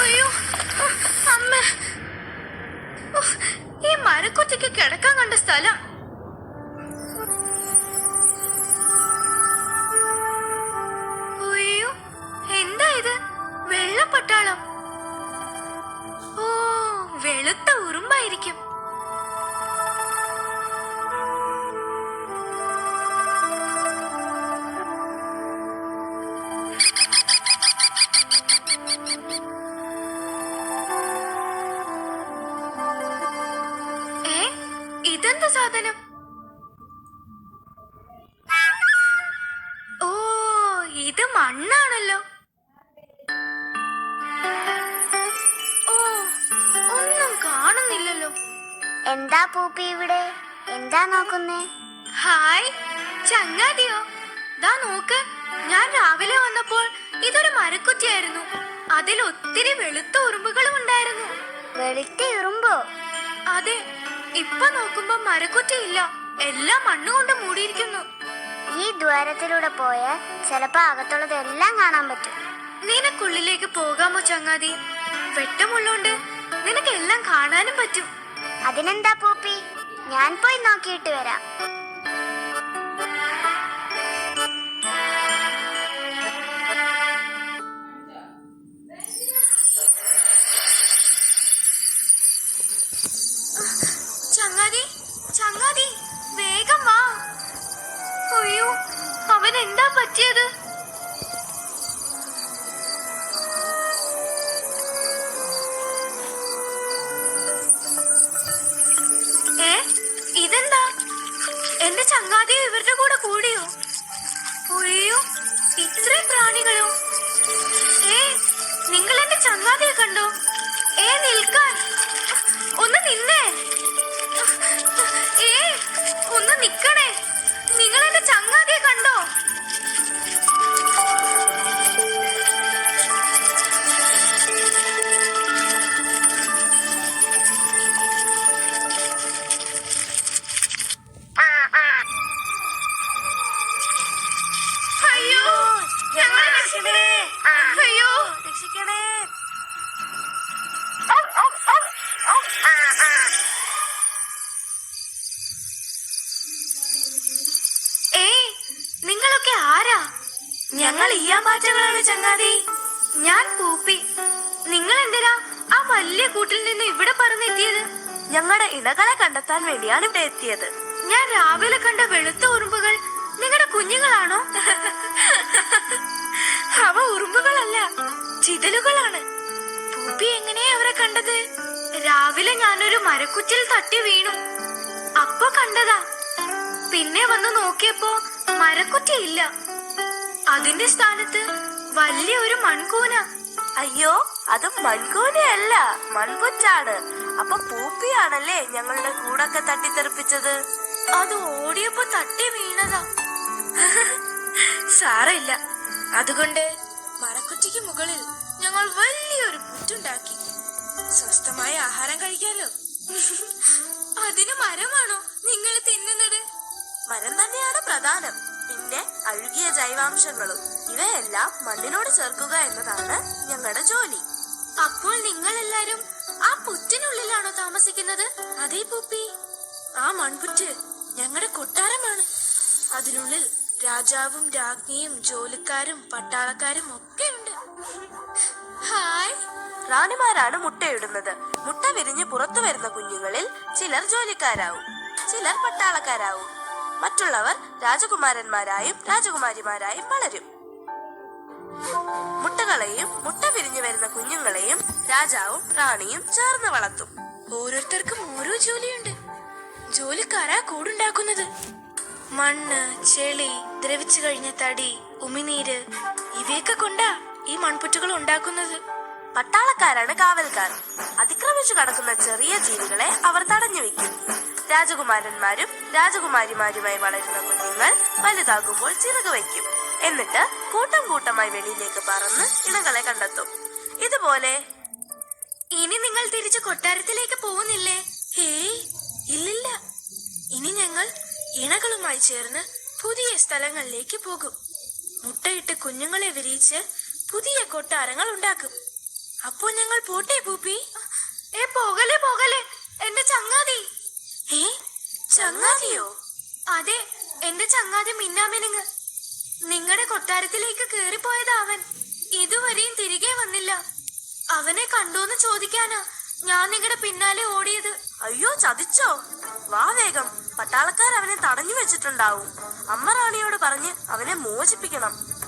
അയ്യോ അമ്മ. ഈ മരക്കുറ്റിക്ക് കിടക്കാൻ കണ്ട സ്ഥലം. അയ്യോ എന്താ ഇത്? വെള്ളപ്പട്ടാളം. ഓ വെളുത്ത ഉറുമ്പായിരിക്കും. സാധനം. ഓ ഇത് മണ്ണാണല്ലോ. ഓ ഒന്നും കാണുന്നില്ലല്ലോ. എന്താ പൂപ്പി ഇവിടെ? എന്താ നോക്കുന്നേ? ഹായ് ചങ്ങാതിയോ. ദാ നോക്ക് ഞാൻ രാവിലെ വന്നപ്പോൾ ഇതൊരു മരക്കുറ്റിയായിരുന്നു. അതിൽ ഒത്തിരി വെളുത്ത ഉറുമ്പുകളും ഉണ്ടായിരുന്നു. വെളുത്ത ഉറുമ്പോ? അതെ ഇപ്പൊ നോക്കുമ്പോ മരക്കുറ്റിയില്ല. എല്ലാം മണ്ണുകൊണ്ട് മൂടിയിരിക്കുന്നു. ഈ ദ്വാരത്തിലൂടെ പോയാൽ ചിലപ്പോ അകത്തുള്ളത് എല്ലാം കാണാൻ പറ്റും. നിനക്കുള്ളിലേക്ക് പോകാമോ ചങ്ങാതി? വെട്ടമുള്ളോണ്ട് നിനക്ക് എല്ലാം കാണാനും പറ്റും. അതിനെന്താ പോപ്പി? ഞാൻ പോയി നോക്കിയിട്ട് വരാം. ചങ്ങാതി ചങ്ങാതി വേഗം വാ. അയ്യോ അവൻ എന്താ പറ്റിയത്? ഏ ഇതെന്താ? എന്റെ ചങ്ങാതിയോ ഇവരുടെ കൂടെ കൂടിയോ? ഒഴിയോ ഇത്രയും പ്രാണികളോ? ഏ നിങ്ങൾ എന്റെ ചങ്ങാതിയെ കണ്ടോ? ഏ നിൽക്കാൻ. ഒന്ന് നിന്നേ. ഞങ്ങൾ ഈയാമാറ്റങ്ങളാണ് ചങ്ങാതി. ഞാൻ പൂപ്പി. നിങ്ങൾ എന്തിനാ ആ വലിയ കൂട്ടിൽ നിന്ന് ഇവിടെ പറന്നെത്തിയത്? ഞങ്ങളുടെ ഇണകളെ കണ്ടെത്താൻ വേണ്ടിയാണ് ഇവിടെ എത്തിയത്. ഞാൻ രാവിലെ കണ്ട വെളുത്ത ഉറുമ്പുകൾ നിങ്ങളുടെ കുഞ്ഞുങ്ങളാണോ? അവ ഉറുമ്പുകളല്ല ചിതലുകളാണ്. പൂപ്പി എങ്ങനെയാ അവരെ കണ്ടത്? രാവിലെ ഞാനൊരു മരക്കുറ്റിൽ തട്ടി വീണു. അപ്പൊ കണ്ടതാ. പിന്നെ വന്ന് നോക്കിയപ്പോ മരക്കുറ്റിയില്ല അതിന്റെ സ്ഥാനത്ത് വലിയ ഒരു മൺകൂന. അയ്യോ അത് മൺകൂനയല്ല മൺപുറ്റാണ്. അപ്പൊ പൂപ്പിയാണല്ലേ ഞങ്ങളുടെ കൂടൊക്കെ തട്ടിത്തെറിപ്പിച്ചത്? അത് ഓടിയപ്പോ തട്ടി വീണതാ. സാരമില്ല. അതുകൊണ്ട് മരക്കുറ്റിക്ക് മുകളിൽ ഞങ്ങൾ വലിയൊരു പുറ്റുണ്ടാക്കി. സ്വസ്ഥമായ ആഹാരം കഴിക്കാലോ. അതിന് മരമാണോ നിങ്ങൾ തിന്നുന്നത്? മരം തന്നെയാണ് പ്രധാനം. പിന്നെ അഴുകിയ ജൈവാംശങ്ങളും. ഇവയെല്ലാം മണ്ണിനോട് ചേർക്കുക എന്നതാണ് ഞങ്ങളുടെ ജോലി. അപ്പോൾ നിങ്ങൾ എല്ലാരും ആ പുറ്റിനുള്ളിലാണോ താമസിക്കുന്നത്? അതേ പൂപ്പി. ആ മൺപുറ്റ് ഞങ്ങളുടെ കൊട്ടാരമാണ്. അതിനുള്ളിൽ രാജാവും രാജ്ഞിയും ജോലിക്കാരും പട്ടാളക്കാരും ഒക്കെ ഉണ്ട്. ഹായ്. റാണിമാരാണ് മുട്ടയിടുന്നത്. മുട്ട വിരിഞ്ഞ് പുറത്തു വരുന്ന കുഞ്ഞുങ്ങളിൽ ചിലർ ജോലിക്കാരാവും. ചിലർ പട്ടാളക്കാരാവും. മറ്റുള്ളവർ രാജകുമാരന്മാരായും രാജകുമാരിമാരായും വളരും. മുട്ടകളെയും മുട്ട വിരിഞ്ഞു വരുന്ന കുഞ്ഞുങ്ങളെയും രാജാവും റാണിയും ചേർന്ന് വളർത്തും. ഓരോരുത്തർക്കും ഓരോ ജോലിയുണ്ട്. ജോലിക്കാരാ കൂടുണ്ടാക്കുന്നത്. മണ്ണ് ചെളി ദ്രവിച്ചു കഴിഞ്ഞ തടി ഉമിനീര് ഇവയൊക്കെ കൊണ്ടാ ഈ മൺപുറ്റുകൾ ഉണ്ടാക്കുന്നത്. പട്ടാളക്കാരാണ് കാവൽക്കാർ. അതിക്രമിച്ചു കടക്കുന്ന ചെറിയ ജീവികളെ അവർ തടഞ്ഞു വെക്കും രാജകുമാരന്മാരും രാജകുമാരിമാരുമായി വളരുന്ന കുഞ്ഞുങ്ങൾ വലുതാകുമ്പോൾ ചിറക് വയ്ക്കും. എന്നിട്ട് കൂട്ടം കൂട്ടമായി വെളിയിലേക്ക് പറന്ന് ഇണകളെ കണ്ടെത്തും. ഇതുപോലെ ഇനി നിങ്ങൾ തിരിച്ചു കൊട്ടാരത്തിലേക്ക് പോകുന്നില്ലേ? ഹേയ് ഇല്ലില്ല. ഇനി ഞങ്ങൾ ഇണകളുമായി ചേർന്ന് പുതിയ സ്ഥലങ്ങളിലേക്ക് പോകും. മുട്ടയിട്ട് കുഞ്ഞുങ്ങളെ വിരിയിച്ച് പുതിയ കൊട്ടാരങ്ങൾ ഉണ്ടാക്കും. അപ്പോ ഞങ്ങൾ പോട്ടെ പൂപ്പി? ഏ പോകലേ പോകലേ എന്റെ ചങ്ങാതി. ഏ ചങ്ങാതിയോ? അതെ എന്റെ ചങ്ങാതി മിന്നാമിനുങ്ങ് നിങ്ങളുടെ കൊട്ടാരത്തിലേക്ക് കേറിപ്പോയത് അവൻ. ഇതുവരെയും തിരികെ വന്നില്ല. അവനെ കണ്ടോന്ന് ചോദിക്കാനാ ഞാൻ നിങ്ങളുടെ പിന്നാലെ ഓടിയത്. അയ്യോ ചതിച്ചോ? വാ വേഗം. പട്ടാളക്കാർ അവനെ തടഞ്ഞു വെച്ചിട്ടുണ്ടാവും. അമ്മറാണിയോട് പറഞ്ഞ് അവനെ മോചിപ്പിക്കണം.